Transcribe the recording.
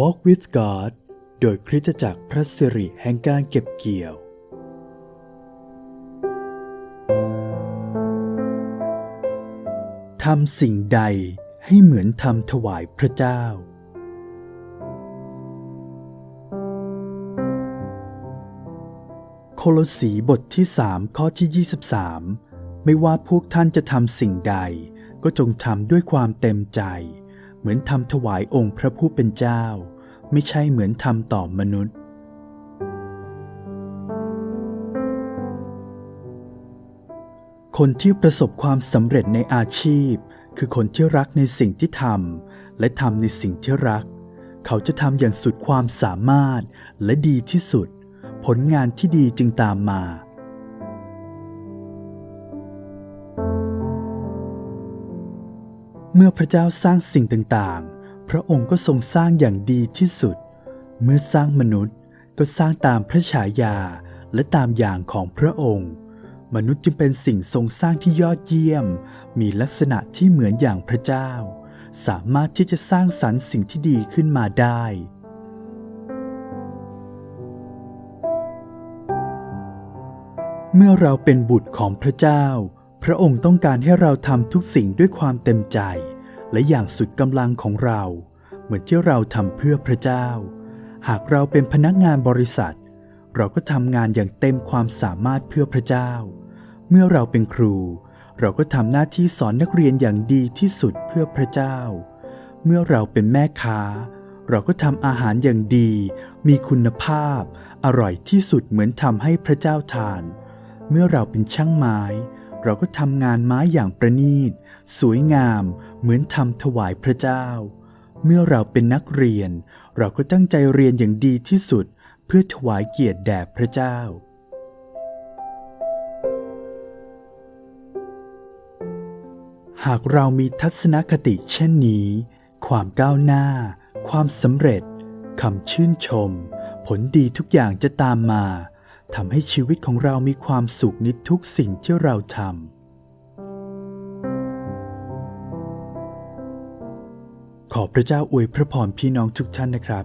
Walk with God โดยคริสตจักรพระสิริแห่งการเก็บเกี่ยว ทำสิ่งใดให้เหมือนทำถวายพระเจ้า โคโลสีบทที่สามข้อที่ 23 ไม่ว่าพวกท่านจะทำสิ่งใด ก็จงทำด้วยความเต็มใจ เหมือนทำถวายองค์พระผู้เป็นเจ้า ไม่ใช่เหมือนทำต่อมนุษย์ คนที่ประสบความสำเร็จในอาชีพ คือคนที่รักในสิ่งที่ทำและทำในสิ่งที่รัก เขาจะทำอย่างสุดความสามารถและดีที่สุด ผลงานที่ดีจึงตามมา เมื่อพระเจ้าสร้างสิ่งต่างๆ พระองค์ก็ทรงสร้างอย่างดีที่สุด เมื่อสร้างมนุษย์ก็สร้างตามพระฉายาและตามอย่างของพระองค์ มนุษย์จึงเป็นสิ่งทรงสร้างที่ยอดเยี่ยม มีลักษณะที่เหมือนอย่างพระเจ้า สามารถที่จะสร้างสรรค์สิ่งที่ดีขึ้นมาได้ เมื่อเราเป็นบุตรของพระเจ้า พระองค์ต้องการให้เราทำทุกสิ่งด้วยความเต็มใจ และอย่างสุดกำลังของเรา เหมือนที่เราทำเพื่อพระเจ้า หากเราเป็นพนักงานบริษัท เราก็ทำงานอย่างเต็มความสามารถเพื่อพระเจ้า เมื่อเราเป็นครู เราก็ทำหน้าที่สอนนักเรียนอย่างดีที่สุดเพื่อพระเจ้า เมื่อเราเป็นแม่ค้า เราก็ทำอาหารอย่างดี มีคุณภาพ อร่อยที่สุดเหมือนทำให้พระเจ้าทาน เมื่อเราเป็นช่างไม้ เราก็ทำงานไม้อย่างประณีต สวยงาม เหมือนทำถวายพระเจ้า เมื่อเราเป็นนักเรียน เราก็ตั้งใจเรียนอย่างดีที่สุด เพื่อถวายเกียรติแด่พระเจ้า หากเรามีทัศนคติเช่นนี้ ความก้าวหน้า ความสำเร็จคำชื่นชม ผลดีทุกอย่างจะตามมา ทำให้ชีวิตของเรามีความสุขในทุกสิ่งที่เราทำขอพระเจ้าอวยพระพรพี่น้องทุกท่านนะครับ